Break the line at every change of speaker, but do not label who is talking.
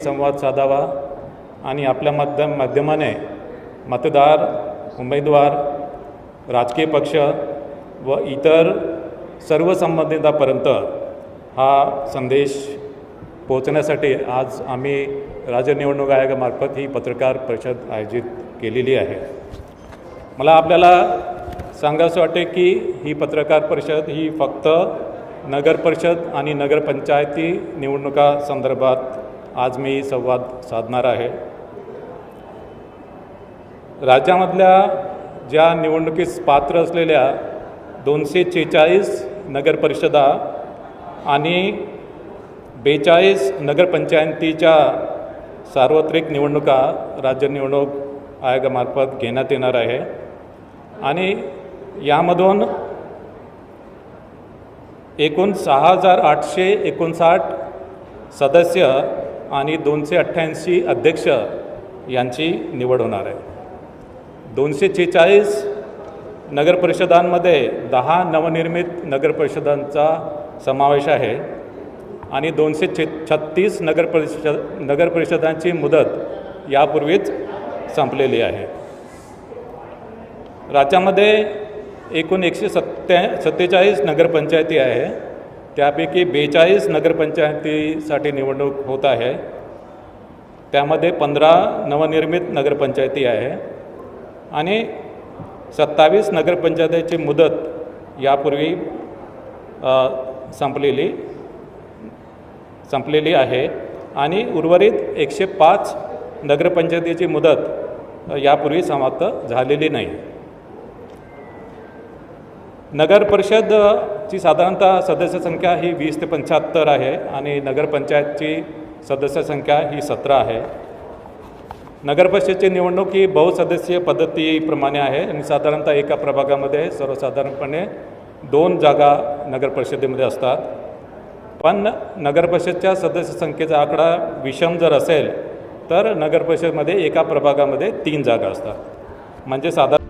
संवाद साधावा आणि आपल्या माध्यम माध्यमाने मतदार उमेदवार राजकीय पक्ष व इतर सर्व संबंधितापर्यंत हा संदेश पोहोचण्यासाठी आज आम्ही राज्य निवडणूक आयोगामार्फत ही पत्रकार परिषद आयोजित केलेली आहे. मला आपल्याला सांगावंसं वाटते की ही पत्रकार परिषद ही फक्त नगर परिषद आणि नगरपंचायती निवडणुका संदर्भात आज मी संवाद साधणार आहे. राज्यामधल्या ज्या निवडणुकीस पात्र असलेल्या दोनशे छेचाळीस नगरपरिषदा आणि बेचाळीस नगरपंचायतीच्या सार्वत्रिक निवडणुका राज्य निवडणूक आयोगामार्फत घेण्यात येणार आहे. आणि यामधून एकूण सहा हजार आठशे एकोणसाठ सदस्य आणि दोनशे अठ्ठ्याऐंशी अध्यक्ष यांची निवड होणार आहे. दोनशे छेचाळीस नगरपरिषदांमध्ये दहा नवनिर्मित नगरपरिषदांचा समावेश आहे आणि दोनशे छे छत्तीस नगरपरिषद नगरपरिषदांची मुदत यापूर्वीच संपलेली आहे. राज्यामध्ये एकूण एकशे सत्त्या सत्तेचाळीस नगरपंचायती आहे. त्यापैकी बेचाळीस नगरपंचायतीसाठी निवडणूक होत आहे. त्यामध्ये पंधरा नवनिर्मित नगरपंचायती आहे आणि सत्तावीस नगरपंचायतीची मुदत यापूर्वी संपलेली संपलेली आहे आणि उर्वरित एकशे पाच नगरपंचायतीची मुदत यापूर्वी समाप्त झालेली नाही. नगर ची साधारणतः सदस्य संख्या ही वीस ते पंच्याहत्तर आहे आणि नगरपंचायतची सदस्य संख्या ही सतरा आहे. नगरपरिषदेची निवडणूक ही बहुसदस्यीय पद्धतीप्रमाणे आहे आणि साधारणतः एका प्रभागामध्ये सर्वसाधारणपणे दोन जागा नगरपरिषदेमध्ये असतात. पण नगरपरिषदच्या सदस्य संख्येचा आकडा विषम जर असेल तर नगरपरिषदमध्ये एका प्रभागामध्ये तीन जागा असतात. म्हणजे साधारण